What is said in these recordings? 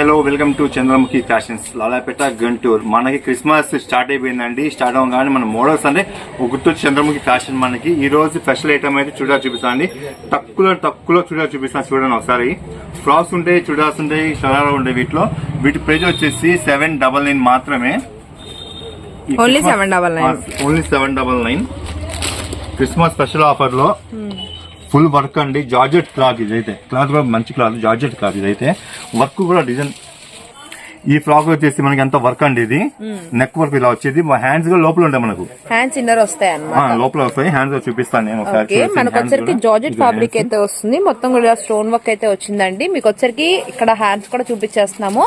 Hello welcome to Chandramukhi fashions Lalapeta Guntur. మనకి Christmas start అయిపోయిందండి. Start అవ్వగానే మన మోడల్స్ అంటే ఒక గుర్తు చంద్రముఖి ఫ్యాషన్ మనకి. ఈ రోజు స్పెషల్ ఐటమ్ అయితే చూడా చూపిస్తాను అండి తక్కువలో తక్కువలో చూడా చూపిస్తాను చూడండి ఒకసారి. ఫ్రాక్స్ ఉంటాయి చుడాస్ ఉంటాయి షరారా ఉంటాయి వీటిలో. వీటి ప్రైస్ వచ్చేసి సెవెన్ డబల్ నైన్ మాత్రమే. ఈ Only Christmas- 799. Only seven double nine Christmas special ఆఫర్లో. ఫుల్ వర్క్ అండి. జార్జెట్ క్లాత్ ఇదైతే. క్లాత్ కూడా మంచి క్లాత్. జార్జెట్ క్లాత్ ఇదైతే. వర్క్ కూడా డిజైన్ ఈ ఫ్రాక్ వచ్చేసి మనకి ఎంత వర్క్ అండి ఇది? నెక్ వర్క్ ఇలా వచ్చేది. మా హ్యాండ్స్ కూడా లోపల ఉంటాయి మనకు. హ్యాండ్స్ ఇన్నర్ వస్తాయి అన్నమాట. లోపల వస్తాయి. హ్యాండ్స్ చూపిస్తాను నేను ఒకసారి మనకు వచ్చరికి. Georgette fabric. అయితే వస్తుంది. మొత్తం కూడా స్టోన్ వర్క్ అయితే వచ్చిందండి. మీకు వచ్చరికి ఇక్కడ హ్యాండ్స్ కూడా చూపించేస్తున్నాము.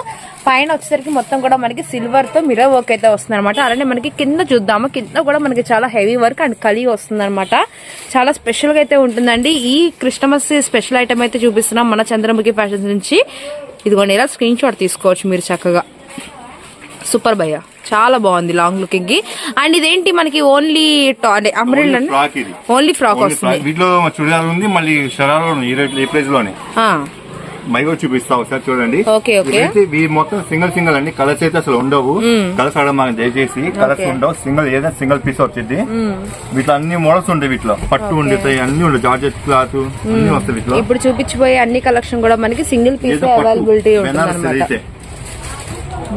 పైన వచ్చేసరికి మొత్తం కూడా మనకి సిల్వర్తో మిర్రర్ వర్క్ అయితే వస్తుంది అనమాట అలానే మనకి కింద చూద్దాము. కింద కూడా మనకి చాలా హెవీ వర్క్ అండ్ కలి వస్తుంది అనమాట చాలా స్పెషల్గా అయితే ఉంటుందండి. ఈ క్రిస్టమస్ స్పెషల్ ఐటమ్ అయితే చూపిస్తున్నాం మన చంద్రముఖి ఫ్యాషన్స్ నుంచి. ఇదిగోండి ఇలా స్క్రీన్ షాట్ తీసుకోవచ్చు మీరు చక్కగా. సూపర్ భయ్య. చాలా బాగుంది లాంగ్ లుకింగ్కి అండ్ ఇదేంటి మనకి ఓన్లీ అంబ్రెల్లా frock ఇది. ఓన్లీ ఫ్రాక్ వస్తుంది. వీటిలో ఉంది మళ్ళీ ఈ ప్రైస్లోనే. మైగో చూపిస్తా ఒకసారి చూడండి. ఇవి మొత్తం సింగిల్ సింగిల్ అండి. కలర్స్ అయితే అసలు ఉండవు. కలర్స్ ఆడ మనకి దయచేసి కలర్స్. ఉండవు. సింగిల్ ఏదైనా సింగిల్ పీస్ వచ్చింది వీటిలో అన్ని మోడల్స్ ఉంటాయి వీటిలో. పట్టు ఉండుతాయి అన్ని ఉంటాయి జార్జెట్ క్లాత్ అన్ని వస్తాయి వీటిలో. ఇప్పుడు చూపించబోయే అన్ని కలెక్షన్ కూడా మనకి సింగిల్ పీస్ అవైలబిలిటీ ఉంటుంది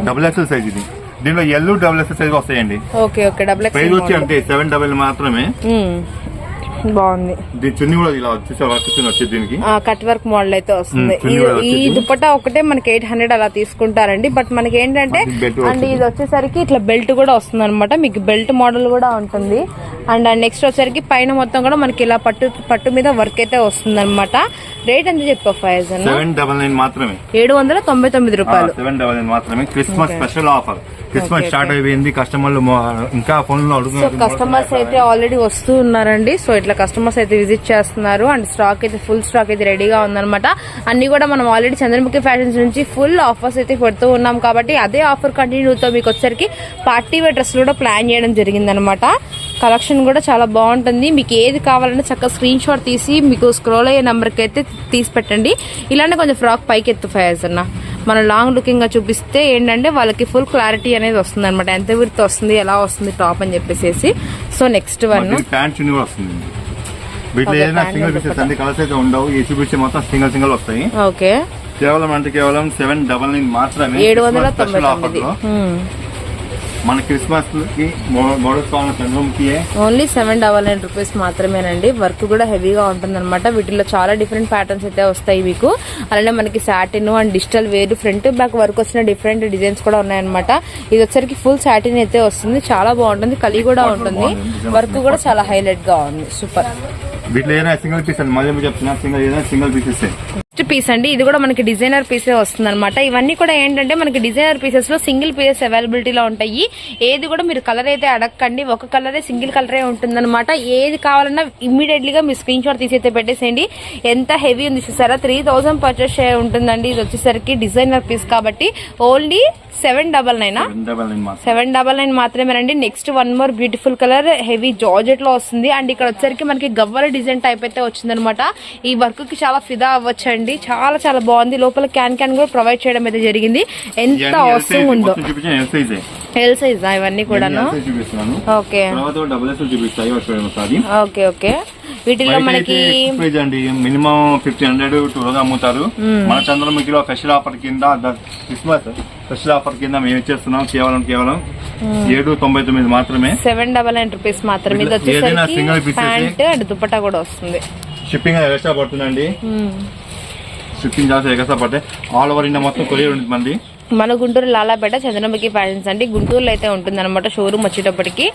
డబుల్ ఎక్సెల్ సైజ్ ఇది. దీనిలో ఎల్లు డబుల్ ఎక్సెల్ సైజ్ వస్తాయండి. Okay okay. డబుల్ ప్రైస్ వచ్చి అంటే సెవెన్ డబల్ మాత్రమే. బాగుంది. దీని చున్ని కూడా ఇలా వచ్చేసి వర్క్ చున్ని వచ్చేది దీనికి? కట్ వర్క్ మోడల్ అయితే వస్తుంది. ఈ-. దుపట్టా ఒకటే మనకి ఎయిట్ హండ్రెడ్ అలా తీసుకుంటారండి. బట్ మనకి ఏంటంటే అండ్ ఇది వచ్చేసరికి ఇట్లా బెల్ట్ కూడా వస్తుంది అనమాట మీకు బెల్ట్ మోడల్ కూడా ఉంటుంది. అండ్ నెక్స్ట్ వచ్చేసరికి పైన మొత్తం కూడా మనకి ఇలా పట్టు పట్టు మీద వర్క్ అయితే వస్తుంది అనమాట రేట్ ఎంత చెప్పా ఫైజ్ సెవెన్ డబల్ నైన్ మాత్రమే. ఏడు వందల తొంభై తొమ్మిది రూపాయలు. సెవెన్ డబల్ నైన్ మాత్రమే. Christmas special offer Christmas start అయిపోయింది. కస్టమర్లు ఇంకా ఫోన్లో సో కస్టమర్స్ అయితే ఆల్రెడీ వస్తూ ఉన్నారండి. సో ఇట్లా కస్టమర్స్ అయితే విజిట్ చేస్తున్నారు. అండ్ స్టాక్ అయితే ఫుల్ స్టాక్ అయితే రెడీగా ఉందన్నమాట. అన్ని కూడా మనం ఆల్రెడీ చంద్రముఖి ఫ్యాషన్స్ నుంచి ఫుల్ ఆఫర్స్ అయితే పెడుతూ ఉన్నాం కాబట్టి అదే ఆఫర్ కంటిన్యూతో మీకు వచ్చరికి పార్టీ వేర్ డ్రెస్ కూడా ప్లాన్ చేయడం జరిగిందనమాట కలెక్షన్ కూడా చాలా బాగుంటుంది. మీకు ఏది కావాలన్నా చక్కగా స్క్రీన్ షాట్ తీసి మీకు స్క్రోల్ అయ్యే నెంబర్కి అయితే తీసి పెట్టండి. ఇలానే కొంచెం ఫ్రాక్ పైకి ఎత్తు ఫైర్స్ అన్న. మనం లాంగ్ లుకింగ్గా చూపిస్తే ఏంటంటే వాళ్ళకి ఫుల్ క్లారిటీ అనేది వస్తుంది అనమాట ఎంత విడత వస్తుంది ఎలా వస్తుంది టాప్ అని చెప్పేసి సో నెక్స్ట్ వన్ వీటిలో Okay, ఏదైనా pant సింగిల్ కూడా పీసెస్ అన్ని కలర్స్ అయితే ఉండవు. ఈ చూపించే మొత్తం సింగిల్ సింగిల్ వస్తాయి. ఓకే కేవలం అంటే కేవలం సెవెన్ డబల్ నైన్ మాత్రమే ఏడు వందల తొంభై special offer తొమ్మిది లో మన క్రిస్మస్కి models only seven double nine rupees మాత్రమేనండి. వర్క్ కూడా హెవీగా ఉంటుందన్నమాట. వీటిలో చాలా డిఫరెంట్ ప్యాటర్న్స్ అయితే వస్తాయి మీకు. అలానే మనకి సాటిన్ అండ్ డిజిటల్ వేరు. ఫ్రంట్ బ్యాక్ వర్క్ వచ్చిన డిఫరెంట్ డిజైన్స్ కూడా ఉన్నాయన్నమాట. ఇది వచ్చరికి ఫుల్ సాటిన్ అయితే వస్తుంది. చాలా బాగుంటుంది. కలి కూడా ఉంటుంది. వర్క్ కూడా చాలా హైలైట్గా ఉంది. సూపర్. వీటిలో ఏదైనా సింగిల్ పీస్ అండి మళ్ళీ చెప్తున్నా సింగిల్ ఏదైనా సింగిల్ పీసెస్ పీస్ అండి ఇది కూడా మనకి డిజైనర్ పీసే వస్తుంది అనమాట ఇవన్నీ కూడా ఏంటంటే మనకి డిజైనర్ పీసెస్లో సింగిల్ పీసెస్ అవైలబిలిటీలో ఉంటాయి. ఏది కూడా మీరు కలర్ అయితే అడగకండి ఒక కలరే సింగిల్ కలరే ఉంటుందన్నమాట. ఏది కావాలన్నా ఇమీడియట్లీ గా మీ స్క్రీన్ షాట్ తీసి అయితే పెట్టేసేయండి. ఎంత హెవీ ఉంది చూసారా? త్రీ థౌసండ్ పర్చేస్ ఉంటుందండి. ఇది వచ్చేసరికి డిజైనర్ పీస్ కాబట్టి ఓన్లీ సెవెన్ డబల్ నైనా? సెవెన్ డబల్ నైన్ మాత్రమేనండి next one more beautiful colour heavy జార్జెట్లో వస్తుంది. అండ్ ఇక్కడ వచ్చరికి మనకి గవ్వల డిజైన్ టైప్ అయితే వచ్చిందనమాట ఈ వర్క్కి చాలా ఫిదా అవ్వచ్చండి. చాలా చాలా బాగుంది. లోపల క్యాన్ క్యాన్ కూడా ప్రొవైడ్ చేయడం అయితే జరిగింది. ఎంత అవసరం ఉందో. ఎల్ సైజ్ ఇవన్నీ కూడాను? ఓకే. Okay okay. వీటిల్లో మనకి మినిమం ఫిఫ్టీన్ హండ్రెడ్ టూ అమ్ముతారు. మన చంద్రముఖిలో స్పెషల్ ఆఫర్ కింద క్రిస్మస్ స్పెషల్ ఆఫర్ కింద మేము ఇచ్చేస్తున్నాం కేవలం కేవలం ఏడు తొంభై తొమ్మిది మాత్రమే. సెవెన్ డబల్ నైన్ రూపీస్ మాత్రమే. ఏదైనా pieces ఏ? ప్యాంట్ అండ్ దుపట్టా కూడా వస్తుంది. షిప్పింగ్ ఎక్స్ట్రా పడుతుందండి. షిప్పింగ్ చార్జ్ ఎక్స్ట్రా పడతాయి ఆల్ ఓవర్ ఇండియా మొత్తం కొరియర్ ఉంటుంది మంది మన గుంటూరు లాలాపేట చంద్రముఖి ఫ్యాషన్స్ అండి. గుంటూరులో అయితే ఉంటుంది అనమాట షోరూమ్ వచ్చేటప్పటికి.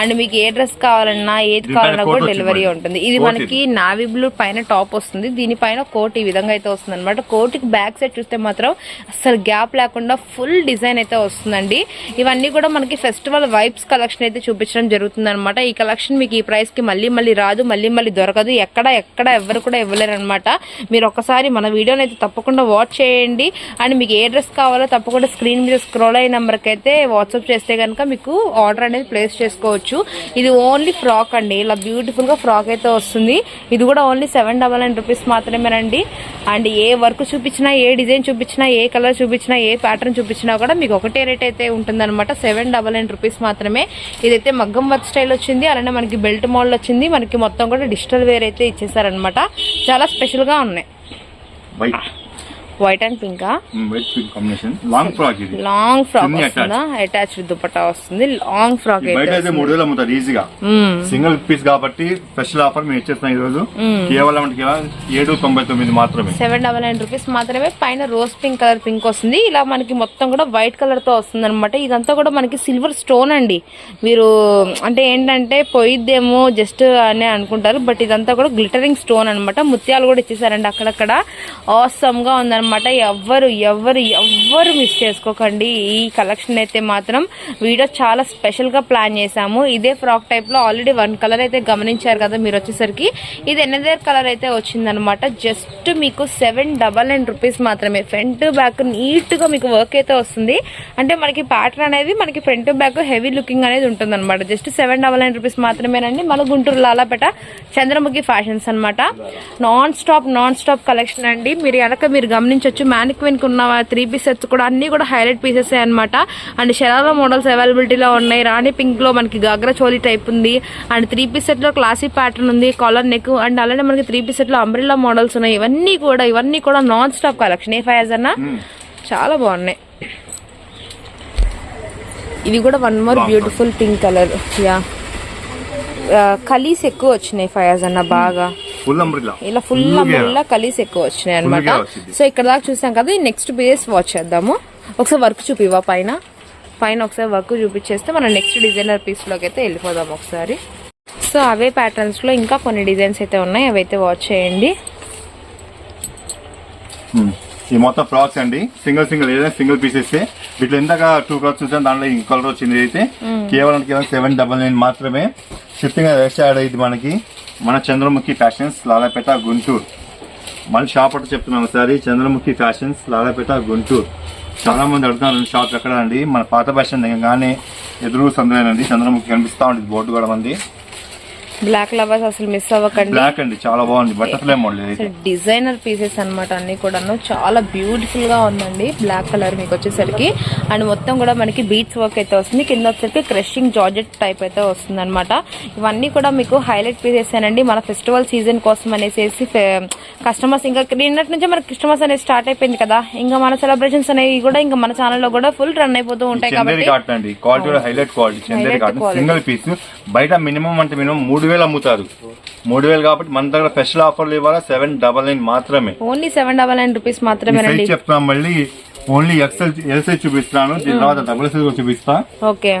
అండ్ మీకు ఏ డ్రెస్ కావాలన్నా ఏది కావాలన్నా కూడా డెలివరీ. ఉంటుంది. ఇది మనకి నావీ బ్లూ పైన టాప్ వస్తుంది. దీనిపైన కోట్ ఈ విధంగా అయితే వస్తుంది అనమాట కోట్కి బ్యాక్ సైడ్ చూస్తే మాత్రం అసలు గ్యాప్ లేకుండా ఫుల్ డిజైన్ అయితే వస్తుందండి. ఇవన్నీ కూడా మనకి ఫెస్టివల్ వైబ్స్ కలెక్షన్ అయితే చూపించడం జరుగుతుంది అనమాట ఈ కలెక్షన్ మీకు ఈ ప్రైస్కి మళ్ళీ మళ్ళీ రాదు మళ్ళీ మళ్ళీ దొరకదు. ఎక్కడ ఎక్కడ ఎవరు కూడా ఇవ్వలేరు అనమాట మీరు ఒక్కసారి మన వీడియోని అయితే తప్పకుండా వాచ్ చేయండి. అండ్ మీకు ఏ డ్రెస్ కావాలో తప్ప తప్పకుండా స్క్రీన్ మీద స్క్రోల్ అయిన నెంబర్కి అయితే వాట్సాప్ చేస్తే కనుక మీకు ఆర్డర్ అనేది ప్లేస్ చేసుకోవచ్చు. ఇది ఓన్లీ ఫ్రాక్ అండి. ఇలా బ్యూటిఫుల్గా ఫ్రాక్ అయితే వస్తుంది. ఇది కూడా only seven double nine rupees మాత్రమేనండి. అండ్ ఏ వర్క్ చూపించినా ఏ డిజైన్ చూపించినా ఏ కలర్ చూపించినా ఏ ప్యాటర్న్ చూపించినా కూడా మీకు ఒకటే రేట్ అయితే ఉంటుందన్నమాట. సెవెన్ డబల్ నైన్ రూపీస్ మాత్రమే. ఇదైతే మగ్గం వర్క్ స్టైల్ వచ్చింది. అలానే మనకి బెల్ట్ మోడల్ వచ్చింది. మనకి మొత్తం కూడా డిజిటల్ వేర్ అయితే ఇచ్చేసారనమాట చాలా స్పెషల్గా ఉన్నాయి. White and పింకా white pink combination long frock ఇది. లాంగ్ ఫ్రాక్ వస్తుందా? అటాచ్ విత్ దుపట్టా వస్తుంది. లాంగ్ ఫ్రాక్ బయట అయితే అయితే మూడు వేలు అమ్ముతారు ఈజీగా. సింగిల్ పీస్ కాబట్టి స్పెషల్ ఆఫర్ మేము ఇచ్చేస్తున్నాం ఈ రోజు కేవలం అంటే కేవలం ఏడు తొంభై తొమ్మిది మాత్రమే. సెవెన్ డబల్ నైన్ రూపీస్ మాత్రమే. పైన రోజ్ పింక్ కలర్ పింక్ వస్తుంది. ఇలా మనకి మొత్తం కూడా వైట్ కలర్తో వస్తుంది అనమాట ఇదంతా కూడా మనకి సిల్వర్ స్టోన్ అండి. మీరు అంటే ఏంటంటే పోయిద్దేమో జస్ట్ అని అనుకుంటారు. బట్ ఇదంతా కూడా గ్లిటరింగ్ స్టోన్ అన్నమాట. ముత్యాలు కూడా ఇచ్చేసారండి అక్కడక్కడ. ఆసమ్గా ఉందన్నమాట. ఎవ్వరు ఎవ్వరు ఎవ్వరు మిస్ చేసుకోకండి. ఈ కలెక్షన్ అయితే మాత్రం వీడియో చాలా స్పెషల్గా ప్లాన్ చేశాము. ఇదే ఫ్రాక్ టైప్లో ఆల్రెడీ వన్ కలర్ అయితే గమనించారు కదా మీరు వచ్చేసరికి. ఇది ఎనదర్ కలర్ అయితే వచ్చిందనమాట జస్ట్ మీకు సెవెన్ డబల్ నైన్ రూపీస్ మాత్రమే. ఫ్రంట్ బ్యాక్ నీట్గా మీకు వర్క్ అయితే వస్తుంది. అంటే మనకి ప్యాటర్న్ అనేది మనకి ఫ్రంట్ బ్యాక్ హెవీ లుకింగ్ అనేది ఉంటుంది అనమాట just seven double nine rupees మాత్రమేనండి. మన గుంటూరు లాలాపేట చంద్రముఖి ఫ్యాషన్స్ అనమాట non stop non stop collection అండి. మీరు వెనక మీరు గమనించవచ్చు మ్యానిక్విన్కు ఉన్న త్రీ పీస్ సెట్స్ కూడా అన్ని కూడా హైలైట్ పీసెస్ అనమాట అండ్ షరారా మోడల్స్ అవైలబిలిటీలో ఉన్నాయి. రాణి పింక్లో మనకి గాగ్రా చోలీ టైప్ ఉంది. అండ్ త్రీ పీస్ సెట్లో క్లాసిక్ ప్యాటర్న్ ఉంది. కాలర్ నెక్ అండ్ అలానే మనకి త్రీ పీస్ సెట్లో అంబ్రిల్లా మోడల్స్ ఉన్నాయి. ఇవన్నీ కూడా ఇవన్నీ కూడా non stop collection A five అన్న? చాలా బాగున్నాయి. ఇది కూడా one more beautiful pink colour yeah కలీస్ ఎక్కువ వచ్చినాయి ఫయాజ్ అన్న బాగా. ఇలా ఫుల్ అమ్ముల్లా కలీస్ ఎక్కువ వచ్చినాయి అనమాట. సో ఇక్కడ దాకా చూసాం కదా నెక్స్ట్ పీస్ వాచ్ చేద్దాము. ఒకసారి వర్క్ చూపివా పైన? పైన ఒకసారి వర్క్ చూపించేస్తే మనం నెక్స్ట్ డిజైనర్ పీస్లోకి అయితే వెళ్ళిపోదాం ఒకసారి. సో అవే ప్యాటర్న్స్లో ఇంకా కొన్ని డిజైన్స్ అయితే ఉన్నాయి అవి అయితే వాచ్ చేయండి ఈ మొత్తం ఫ్రాక్స్ అండి. సింగిల్ సింగిల్ ఏదైనా సింగిల్ పీసెస్ వీటిలో ఇందాక టూ కలర్స్ చూసాను దాంట్లో ఇంకో కలర్ వచ్చింది అయితే. కేవలం కేవలం సెవెన్ డబల్ నైన్ మాత్రమే. షిప్పింగ్ ఎక్స్ట్రా యాడ్ అయ్యింది మనకి. మన చంద్రముఖి ఫ్యాషన్స్ లాలాపేట గుంటూరు. మళ్ళీ షాప్ అంటే చెప్తున్నాం ఒకసారి. చంద్రముఖి ఫ్యాషన్స్ లాలాపేట గుంటూరు. చాలా మంది అడుగుతున్నారు షాప్ ఎక్కడ అండి మన పాత ఫ్యాషన్ దిగగానే ఎదురు సందులేనండి. చంద్రముఖి కనిపిస్తా ఉంటుంది బోర్డు కూడా మంది బ్లాక్ లవర్స్ అసలు మిస్ అవ్వకండి. బ్లాక్ అండి చాలా బాగుంది. బటర్ఫ్లై మోడల్ డిజైనర్ పీసెస్ అన్నమాట అన్ని కూడాను. చాలా బ్యూటిఫుల్గా ఉందండి బ్లాక్ కలర్ మీకు వచ్చేసరికి. అండ్ మొత్తం కూడా మనకి బీట్స్ వర్క్ అయితే వస్తుంది. కింద వచ్చేసరికి క్రషింగ్ జార్జెట్ టైప్ అయితే వస్తుంది అనమాట ఇవన్నీ కూడా మీకు హైలైట్ పీసెస్ అండి మన ఫెస్టివల్ సీజన్ కోసం అనేసి కస్టమర్స్ ఇంకా నిన్నటి నుంచే మనకి క్రిస్టమస్ అనేది స్టార్ట్ అయిపోయింది కదా. ఇంకా మన సెలబ్రేషన్స్ అనేవి కూడా ఇంకా మన ఛానల్లో కూడా ఫుల్ రన్ అయిపోతూ ఉంటాయి కాబట్టి. సింగిల్ పీస్ బయట మినిమం అంటే మినిమం మూడు వేలు అమ్ముతారు. మూడు వేలు కాబట్టి మన దగ్గర స్పెషల్ ఆఫర్లు ఇవ్వాలా? సెవెన్ డబల్ నైన్ మాత్రమే. Only seven double nine rupees ఈ మాత్రమేనండి. సైజ్ చెప్తాం మళ్ళీ ఓన్లీ ఎక్సెల్ ఎల్ సైజ్ చూపిస్తాను దీని తర్వాత డబుల్ సైజ్ కూడా చూపిస్తా. ఓకే.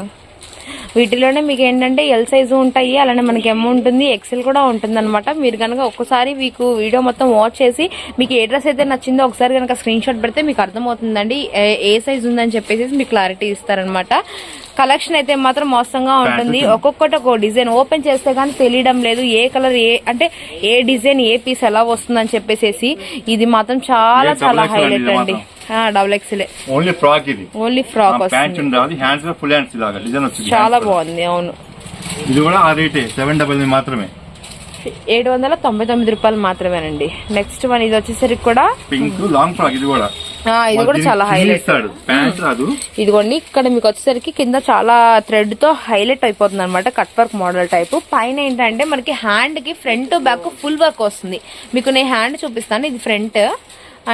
వీటిలోనే మీకు ఏంటంటే ఎల్ సైజు ఉంటాయి అలానే మనకి ఎమ్ ఉంటుంది ఎక్సెల్ కూడా ఉంటుంది అనమాట మీరు కనుక ఒక్కసారి మీకు వీడియో మొత్తం వాచ్ చేసి మీకు ఏ డ్రెస్ అయితే నచ్చిందో ఒకసారి కనుక స్క్రీన్ షాట్ పెడితే మీకు అర్థమవుతుందండి ఏ- సైజ్ ఉందని చెప్పేసి మీకు క్లారిటీ ఇస్తారనమాట కలెక్షన్ అయితే మాత్రం మోసంగా ఉంటుంది. ఒక్కొక్కటి ఒక డిజైన్ ఓపెన్ చేస్తే కానీ తెలియడం లేదు ఏ కలర్ ఏ అంటే ఏ డిజైన్ ఏ పీస్ ఎలా వస్తుందని చెప్పేసి ఇది మాత్రం చాలా చాలా హైలైట్ అండి. డబుల్ ఎక్స్లే ఓన్లీ ఫ్రాక్ ఇది. ఓన్లీ ఫ్రాక్ వస్తుంది. చాలా. బాగుంది అవును. ఇది కూడా ఆ రేటే సెవెన్ డబల్ మాత్రమే. ఏడు వందల తొంభై తొమ్మిది రూపాయలు మాత్రమేనండి. నెక్స్ట్ వన్ ఇది వచ్చేసరికి కూడా పింక్ లాంగ్ ఫ్రాక్ ఇది కూడా. ఇది కూడా చాలా హైలైట్ ఇదిగోండి ఇక్కడ మీకు వచ్చేసరికి కింద చాలా థ్రెడ్తో హైలైట్ అయిపోతుంది అనమాట కట్ వర్క్ మోడల్ టైప్ పైన ఏంటంటే మనకి హ్యాండ్కి ఫ్రంట్ బ్యాక్ ఫుల్ వర్క్ వస్తుంది. మీకు నేను హ్యాండ్ చూపిస్తాను ఇది ఫ్రంట్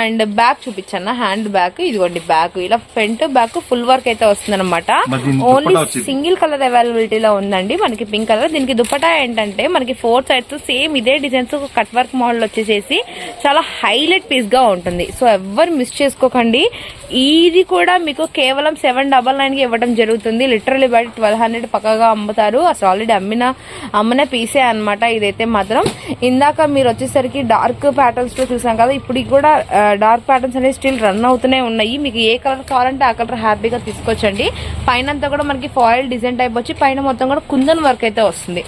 అండ్ బ్యాక్ చూపించాను హ్యాండ్ బ్యాక్ ఇదిగోండి బ్యాక్ ఇలా ఫ్రంట్ బ్యాక్ ఫుల్ వర్క్ అయితే వస్తుంది అనమాట మరి దీనికి ఓన్లీ దుప్పటా. సింగిల్ కలర్ అవైలబిలిటీలో ఉందండి. మనకి పింక్ కలర్. దీనికి దుపటా ఏంటంటే మనకి ఫోర్ సైడ్స్ సేమ్ ఇదే డిజైన్స్ కట్ వర్క్ మోడల్ వచ్చేసేసి చాలా హైలైట్ పీస్గా ఉంటుంది. సో ఎవ్వరు మిస్ చేసుకోకండి. ఇది కూడా మీకు కేవలం సెవెన్ డబల్ నైన్కి ఇవ్వడం జరుగుతుంది. లిటరలీ బయట ట్వెల్వ్ హండ్రెడ్ పక్కగా అమ్ముతారు. అసలు ఆల్రెడీ అమ్మిన అమ్మిన పీసే అన్నమాట. ఇదైతే మాత్రం. ఇందాక మీరు వచ్చేసరికి డార్క్ ప్యాటర్న్స్లో చూసాం కదా ఇప్పుడు కూడా డార్క్ ప్యాటర్న్స్ అనేవి స్టిల్ రన్ అవుతూనే ఉన్నాయి. మీకు ఏ కలర్ కావాలంటే ఆ కలర్ హ్యాపీగా తీసుకొచ్చండి పైన అంతా కూడా మనకి ఫాయిల్ డిజైన్ టైప్ వచ్చి పైన మొత్తం కూడా కుందన్ వర్క్ అయితే వస్తుంది.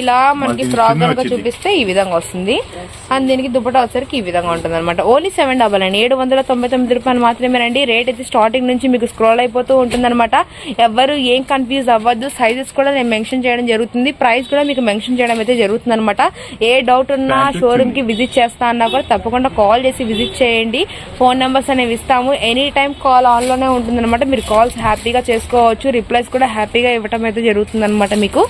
ఇలా మనకి ఫ్రాక్ కనుక. చూపిస్తే ఈ విధంగా వస్తుంది. అండ్ దీనికి దుపట్టా వచ్చరికి ఈ విధంగా ఉంటుంది అనమాట ఓన్లీ సెవెన్ డబల్ అండి. ఏడు వందల తొంభై తొమ్మిది రూపాయలు మాత్రమేనండి రేట్ అయితే స్టార్టింగ్ నుంచి మీకు స్క్రోల్ అయిపోతూ ఉంటుంది అనమాట ఎవరు ఏం కన్ఫ్యూజ్ అవ్వద్దు. సైజెస్ కూడా నేను మెన్షన్ చేయడం జరుగుతుంది. ప్రైస్ కూడా మీకు మెన్షన్ చేయడం అయితే జరుగుతుంది అనమాట ఏ డౌట్ ఉన్నా షోరూమ్కి విజిట్ చేస్తా అన్నా కూడా తప్పకుండా కాల్ చేసి విజిట్ చేయండి. ఫోన్ నెంబర్స్ అనేవి ఇస్తాము. ఎనీ టైం కాల్ ఆన్లోనే ఉంటుంది అనమాట మీరు కాల్స్ హ్యాపీగా చేసుకోవచ్చు. రిప్లైస్ కూడా హ్యాపీగా ఇవ్వటం అయితే జరుగుతుంది అనమాట మీకు.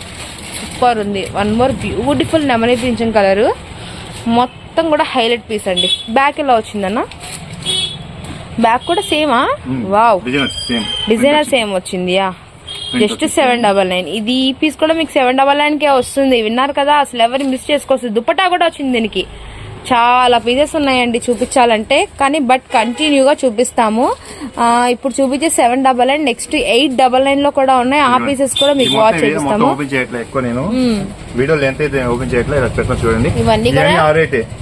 సూపర్ ఉంది. వన్ మోర్ బ్యూటిఫుల్ నెమలి పింఛన్ కలర్ మొత్తం కూడా హైలైట్ పీస్ అండి. బ్యాక్ ఎలా వచ్చిందన్న? బ్యాక్ కూడా సేమా వావ్ డిజైనర్ సేమ్ వచ్చింది yeah just seven double nine ఇది ఈ పీస్ కూడా మీకు సెవెన్ డబల్ నైన్ కే వస్తుంది. విన్నారు కదా? అసలు ఎవరు మిస్ చేసుకోవచ్చు దుపట్టా కూడా వచ్చింది దీనికి. చాలా పీసెస్ ఉన్నాయండి చూపించాలంటే. కానీ బట్ కంటిన్యూగా చూపిస్తాము. ఇప్పుడు చూపించే seven double nine next eight double నైన్లో కూడా ఉన్నాయి. ఆ పీసెస్ కూడా మీకు వాచ్ చేపిస్తాము. ఓపెన్ చేయట్లేదు ఎక్కువ నేను. వీడియో లెంత్ అయితే ఓపెన్ చేయట్లేదు పెట్టిన చూడండి. ఇవన్నీ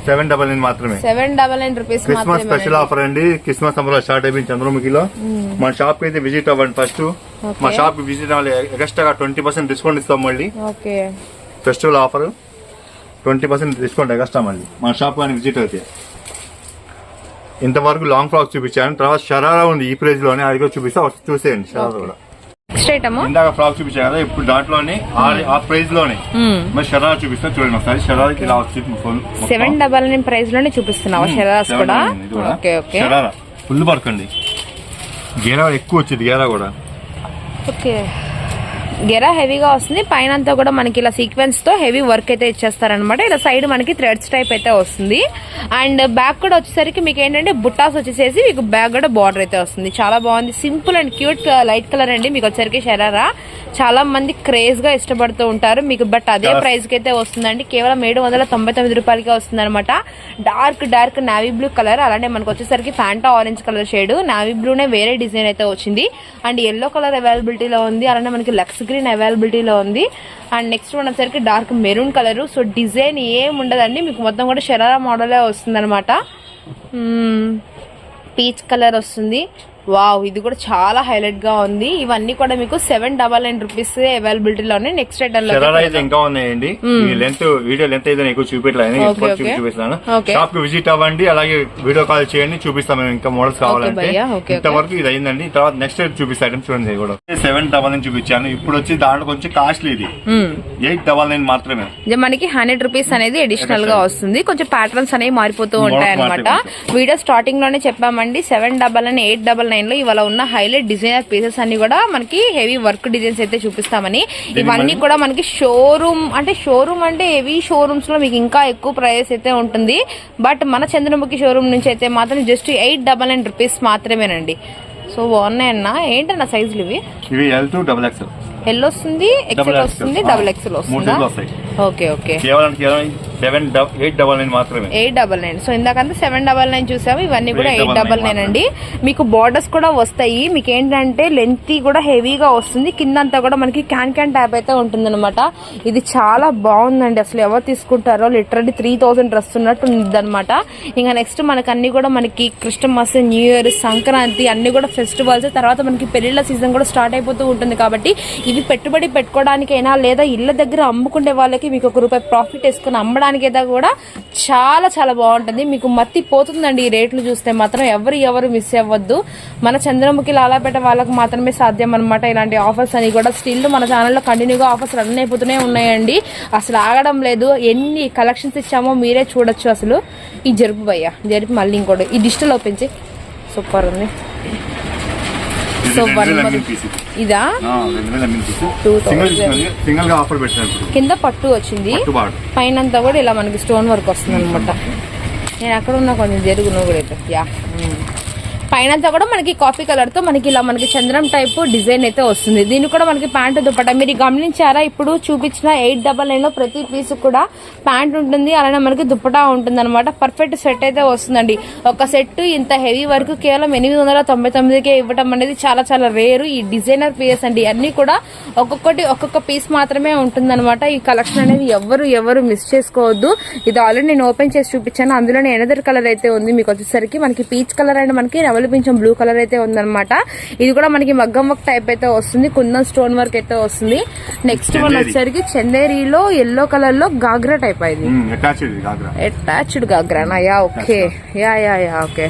సెవెన్ డబల్ నైన్ మాత్రమే. Seven double nine rupees Christmas special offer అండి. క్రిస్మస్ సమ్మర్ స్టార్ట్ అయిపోయింది చంద్రముఖిలో. మన షాప్కి అయితే విజిట్ అవ్వండి ఫస్ట్ మా షాప్కి విజిట్ అవ్వాలి. ఎక్స్ట్రా ట్వంటీ పర్సెంట్ డిస్కౌంట్ ఇస్తాం మళ్ళీ. Festival offer twenty percent discount extra మళ్ళీ మన షాప్ కానీ విజిట్ అయితే. ఇంతవరకు లాంగ్ ఫ్రాక్ చూపించాను. తర్వాత షరారా ఉంది ఈ ప్రైజ్లోనే అది కూడా చూపిస్తా ఒకటి చూసేయండి షరారా కూడా. ఇందాక ఫ్రాక్ చూపించాను కదా ఇప్పుడు దాంట్లోనే ఆ- ఆ ప్రైజ్లోనే. మరి షరారా చూపిస్తా చూడండి ఒకసారి. షరారాకి ఇలా వచ్చింది ఫుల్ సెవెన్ డబల్ నైన్ ప్రైస్లోనే చూపిస్తున్నావా షరాస్ కూడా? Okay okay sharara. ఫుల్ అండి. గేరా ఎక్కువ వచ్చింది గేరా కూడా. ఓకే గెరా హెవీగా వస్తుంది. పైన అంతా కూడా మనకి ఇలా సీక్వెన్స్తో హెవీ వర్క్ అయితే ఇచ్చేస్తారనమాట ఇలా సైడ్ మనకి థ్రెడ్స్ టైప్ అయితే వస్తుంది. అండ్ బ్యాక్ కూడా వచ్చేసరికి మీకు ఏంటంటే బుట్టాస్ వచ్చేసేసి మీకు బ్యాక్ కూడా బార్డర్ అయితే వస్తుంది. చాలా బాగుంది. Simple and cute light colour అండి. మీకు వచ్చరికి షరారా. చాలా మంది క్రేజ్గా ఇష్టపడుతూ ఉంటారు. మీకు బట్ అదే ప్రైస్కి అయితే వస్తుందండి. కేవలం ఏడు వందల తొంభై తొమ్మిది రూపాయలకి వస్తుంది అనమాట dark dark navy blue colour అలానే మనకు వచ్చేసరికి Fanta orange colour shade navy బ్లూనే వేరే డిజైన్ అయితే వచ్చింది. అండ్ ఎల్లో కలర్ అవైలబిలిటీలో ఉంది. అలానే మనకి లక్స్ గ్రీన్ అవైలబిలిటీలో ఉంది. అండ్ నెక్స్ట్ వన్ వచ్చేసరికి dark maroon colour. So design ఏం ఉండదండి మీకు మొత్తం కూడా షరారా మోడలే వస్తుంది అనమాట పీచ్ కలర్ వస్తుంది. వావ్ ఇది కూడా చాలా హైలైట్గా ఉంది. ఇవన్నీ కూడా మీకు సెవెన్ డబల్ నైన్ రూపీస్ అవైలబిలిటీలో ఉన్నాయి. నెక్స్ట్ ఐటమ్ అయితే ఇంకా ఉన్నాయండి. లెంత్ వీడియో లెంత్ అయితే ఎక్కువ చూపించలేదు. చూపిస్తాను. షాప్కి విజిట్ అవ్వండి అలాగే వీడియో కాల్ చేయండి చూపిస్తాం మేము ఇంకా మోడల్స్ కావాలంటే. ఇంతవరకు ఇది అయిందండి. తర్వాత నెక్స్ట్ చూపిస్తా ఐటమ్ చూడండి కూడా. సెవెన్ డబల్ నైన్ చూపించాను. ఇప్పుడు వచ్చి దాంట్లో కొంచెం కాస్ట్లీ ఇది. ఎయిట్ డబల్ నైన్ మాత్రమే. మనకి హండ్రెడ్ రూపీస్ అనేది అడిషనల్గా వస్తుంది. కొంచెం ప్యాటర్న్స్ అనేవి మారిపోతూ ఉంటాయి. అనమాట. వీడియో స్టార్టింగ్లోనే చెప్పామండి. Seven double nine eight double నైన్లో ఇవాళ ఉన్న హైలైట్ డిజైనర్ పీసెస్ అన్ని కూడా మనకి హెవీ వర్క్ డిజైన్స్ అయితే చూపిస్తామని. ఇవన్నీ కూడా మనకి షోరూమ్ అంటే షోరూమ్ అంటే హెవీ షోరూమ్స్లో మీకు ఇంకా ఎక్కువ ప్రైస్ అయితే ఉంటుంది. బట్ మన చంద్రముఖి షోరూమ్ నుంచి అయితే మాత్రం just eight double nine rupees మాత్రమేనండి. సో బాగున్నాయన్న ఏంటన్న సైజులు ఇవి? ఇవి ఎల్ టూ డబల్ ఎల్ వస్తుంది XL. వస్తుంది డబుల్ ఎక్సెల్ మూడు వస్తుందా. Okay okay. కేవలం కేవలం సెవెన్ ఎయిట్ డబల్ నైన్ మాత్రమే. Eight double nine. సో ఇందాకంతా సెవెన్ డబల్ నైన్ చూసాము ఇవన్నీ కూడా ఎయిట్ డబల్ నైన్ అండి. మీకు బార్డర్స్ కూడా వస్తాయి. మీకు ఏంటంటే లెంత్ కూడా హెవీగా వస్తుంది. కిందంతా కూడా మనకి క్యాన్ క్యాన్ ట్యాప్ అయితే ఉంటుంది ఇది చాలా బాగుందండి. అసలు ఎవరు తీసుకుంటారో లిటరల్లీ త్రీ థౌసండ్ డ్రెస్ ఉన్నట్టు ఉంది అనమాట ఇంకా నెక్స్ట్ మనకి అన్ని కూడా మనకి క్రిస్టమస్ న్యూ ఇయర్ సంక్రాంతి అన్ని కూడా ఫెస్టివల్స్ తర్వాత మనకి పెళ్ళిళ్ళ సీజన్ కూడా స్టార్ట్ అయిపోతూ ఉంటుంది కాబట్టి ఇవి పెట్టుబడి పెట్టుకోవడానికైనా లేదా ఇళ్ళ దగ్గర అమ్ముకునే వాళ్ళకి మీకు ఒక రూపాయి ప్రాఫిట్ వేసుకుని అమ్మడానికైనా కూడా చాలా చాలా బాగుంటుంది. మీకు మత్తి పోతుందండి ఈ రేట్లు చూస్తే మాత్రం. ఎవరు ఎవరు మిస్ అవ్వద్దు. మన చంద్రముఖి లాలాపేట వాళ్ళకు మాత్రమే సాధ్యం అనమాట ఇలాంటి ఆఫర్స్ అని కూడా స్టిల్ మన ఛానల్లో కంటిన్యూగా ఆఫర్స్ రన్ అయిపోతూనే ఉన్నాయండి. అసలు ఆగడం లేదు. ఎన్ని కలెక్షన్స్ ఇచ్చామో మీరే చూడొచ్చు అసలు. ఈ జరుపు భయ్య. జరుపు మళ్ళీ ఇంకోటి. ఈ డిజిటల్ ఓపెన్ చేయి. సూపర్ ఉంది. ఇది. సింగిల్గా ఆఫర్ ఇప్పుడు. కింద పట్టు వచ్చింది. పైన అంతా కూడా ఇలా మనకి స్టోన్ వర్క్ వస్తుంది అనమాట నేను అక్కడ ఉన్నా కొంచెం జరుగు నువ్వు కూడా యా. పైనంతా కూడా మనకి కాఫీ కలర్తో మనకి ఇలా మనకి చంద్రం టైప్ డిజైన్ అయితే వస్తుంది. దీనికి కూడా మనకి ప్యాంటు దుప్పట మీరు గమనించారా? ఇప్పుడు చూపించిన ఎయిట్ డబల్ నైన్లో ప్రతి పీస్ కూడా ప్యాంట్ ఉంటుంది. అలానే మనకి దుప్పటా ఉంటుంది అనమాట పర్ఫెక్ట్ సెట్ అయితే వస్తుందండి. ఒక సెట్ ఇంత హెవీ వరకు కేవలం ఎనిమిది వందల తొంభై తొమ్మిదికే ఇవ్వటం అనేది చాలా చాలా రేరు ఈ డిజైనర్ పీసెస్ అండి అన్ని కూడా ఒక్కొక్కటి ఒక్కొక్క పీస్ మాత్రమే ఉంటుందన్నమాట. ఈ కలెక్షన్ అనేది ఎవరు ఎవరు మిస్ చేసుకోవద్దు. ఇది ఆల్రెడీ నేను ఓపెన్ చేసి చూపించాను. అందులోనే ఎనదర్ కలర్ అయితే ఉంది. మీకు వచ్చేసరికి మనకి పీచ్ కలర్ అండ్ మనకి నెమలి పింఛం బ్లూ కలర్ అయితే ఉందన్నమాట. ఇది కూడా మనకి మగ్గం వర్క్ టైప్ అయితే వస్తుంది. కుందన్ స్టోన్ వర్క్ అయితే వస్తుంది. Next one. వచ్చేసరికి చందేరిలో ఎల్లో కలర్లో గాగ్రా టైప్ ఇది. Attached గాగ్రానా yeah okay. Yeah yeah yeah okay.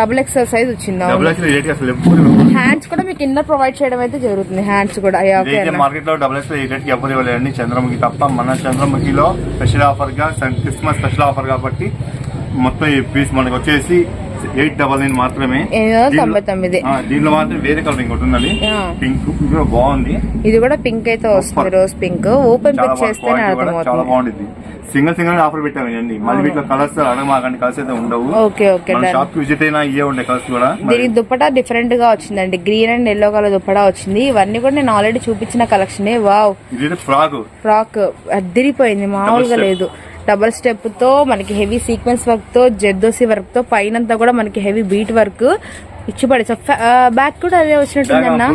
Double XL size వచ్చిందా? హ్యాండ్స్ కూడా మీకు ఇన్నర్ ప్రొవైడ్ చేయడం అయితే జరుగుతుంది. హ్యాండ్స్ కూడా. మార్కెట్లో డబుల్ ఎక్సెల్ రేట్కి ఎవరు ఇవ్వలేదండి చంద్రముఖి తప్ప మన చంద్రముఖిలో స్పెషల్ ఆఫర్గా క్రిస్మస్ స్పెషల్ ఆఫర్ కాబట్టి మొత్తం ఈ పీస్ మనకు వచ్చేసి ఎయిట్ డబల్ నైన్ మాత్రమే. తొంభై తొమ్మిది. దీనిలో మాత్రం వేరే కలర్ ఇంకోటి యా. పింక్ కూడా బాగుంది. ఇది కూడా పింక్ అయితే వస్తుంది రోజ్ పింక్. ఓపెన్ పిక్ చేస్తేనే చాలా బాగుంటుంది. సింగిల్ సింగిల్ ఆఫర్ పెట్టామండి మళ్ళీ వీటిలో కలర్స్ అడగమాకండి కలర్స్ అయితే ఉండవు. ఓకే ఓకే షాప్కి విజిట్ అయినా ఇవే ఉండే కలర్స్ కూడా. దీనికి దుప్పటా డిఫరెంట్గా వచ్చిందండి. Green and yellow colour dupatta వచ్చింది. ఇవన్నీ కూడా నేను ఆల్రెడీ చూపించిన కలెక్షన్ వావ్ ఇది ఫ్రాక్. ఫ్రాక్ అద్దరిపోయింది మామూలుగా. లేదు. డబల్ స్టెప్తో మనకి హెవీ సీక్వెన్స్ వర్క్తో జెద్దోసి వర్క్తో పైనంతా కూడా మనకి హెవీ బీట్ వర్క్ ఇచ్చి పడేసా బ్యాక్ కూడా అదే వచ్చినట్టుంది అన్న?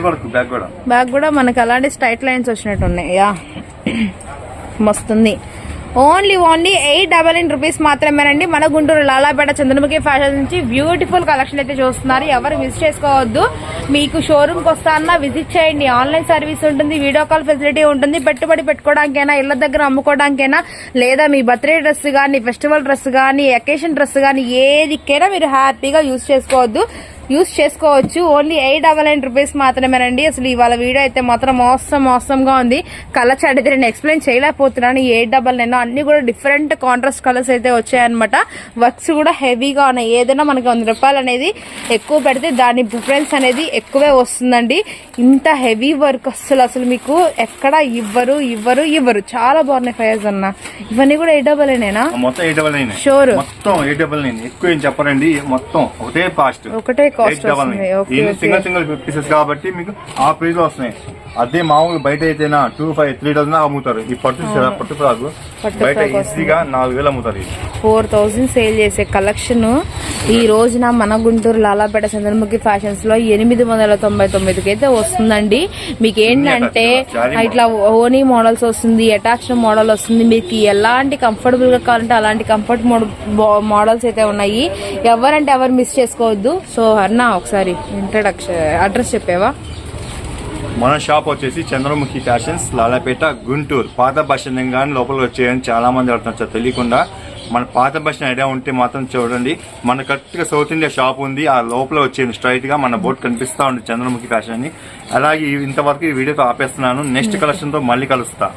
బ్యాక్ కూడా మనకి అలాంటి స్ట్రైట్ లైన్స్ వచ్చినట్టు ఉన్నాయి. యా. మస్తుంది. Only only eight double nine rupees మాత్రమేనండి. మన గుంటూరు లాలాపేట చంద్రముఖి ఫ్యాషన్ నుంచి బ్యూటిఫుల్ కలెక్షన్ అయితే చూస్తున్నారు. ఎవరు మిస్ చేసుకోవద్దు. మీకు షోరూమ్కి వస్తా అన్నా విజిట్ చేయండి. ఆన్లైన్ సర్వీస్ ఉంటుంది వీడియో కాల్ ఫెసిలిటీ ఉంటుంది. పెట్టుబడి పెట్టుకోవడానికైనా ఇళ్ళ దగ్గర అమ్ముకోవడానికైనా లేదా మీ బర్త్డే డ్రెస్ కానీ ఫెస్టివల్ డ్రెస్ కానీ అకేషన్ డ్రెస్ కానీ ఏదికైనా మీరు హ్యాపీగా యూస్ చేసుకోవద్దు. యూస్ చేసుకోవచ్చు. Only eight double nine rupees మాత్రమేనండి. అసలు ఇవాళ వీడియో అయితే మాత్రం మోసం మోసంగా ఉంది. కలర్స్ అడిగితే నేను ఎక్స్ప్లెయిన్ చేయలేకపోతున్నాను. ఎయిట్ డబల్ నైన్ అన్ని కూడా డిఫరెంట్ కాంట్రాస్ట్ కలర్స్ అయితే వచ్చాయన్నమాట. వర్క్స్ కూడా హెవీగా ఉన్నాయి. ఏదైనా మనకి వంద రూపాయలు అనేది ఎక్కువ పెడితే దాని ప్రిఫరెన్స్ అనేది ఎక్కువే వస్తుందండి. ఇంత హెవీ వర్క్ అసలు అసలు మీకు ఎక్కడ ఇవ్వరు ఇవ్వరు ఇవ్వరు. చాలా బాగున్నాయి ఫైర్స్ అన్న. ఇవన్నీ కూడా ఎయిట్ డబల్ నైనా మొత్తం ఎయిట్ డబల్ Sure. మొత్తం ఎయిట్ డబల్ నైన్. ఎక్కువ ఏం చెప్పరండి. మొత్తం ఒకటే కాస్ట్ ఒకటే cost okay single single pieces కాబట్టి మీకు ఆ ప్రైస్లో వస్తున్నాయి. అదే మామూలు బయట అయితేనా టూ ఫైవ్ త్రీ థౌసండ్ అమ్ముతారు. ఈ పట్టు పట్టు ఫ్రాక్ బయట ఈజీగా నాలుగు వేలు అమ్ముతారు ఫోర్ థౌజండ్ సేల్ చేసే కలెక్షన్ ఈ రోజున మన గుంటూరు లాలాపేట చంద్రముఖి ఫ్యాషన్స్లో ఎనిమిది వందల తొంభై తొమ్మిదికి అయితే వస్తుందండి. మీకు ఏంటంటే ఇట్లా ఓనీ మోడల్స్ వస్తుంది అటాచ్డ్ మోడల్ వస్తుంది. మీకు ఎలాంటి కంఫర్టబుల్గా కావాలంటే అలాంటి కంఫర్ట్ మోడల్స్ అయితే ఉన్నాయి. ఎవరంటే ఎవరు మిస్ చేసుకోవద్దు. సో అన్న ఒకసారి ఇంట్రడక్షన్ అడ్రస్ చెప్పేవా? మన షాప్ వచ్చేసి చంద్రముఖి ఫ్యాషన్స్ లాలాపేట గుంటూరు. పాత బస్ స్టాండ్ కానీ లోపలికి వచ్చేయని చాలా మంది అడుగుతున్నారు. సార్ తెలియకుండా మన పాత బస్ స్టాండ్ ఐడియా ఉంటే మాత్రం చూడండి. మన కరెక్ట్గా సౌత్ ఇండియా షాప్ ఉంది. ఆ లోపల వచ్చేయండి స్ట్రైట్గా మన బోర్డు కనిపిస్తా ఉంది చంద్రముఖి ఫ్యాషన్ అని అలాగే ఇంతవరకు ఈ వీడియోతో ఆపేస్తున్నాను. నెక్స్ట్ కలెక్షన్తో మళ్ళీ కలుస్తా.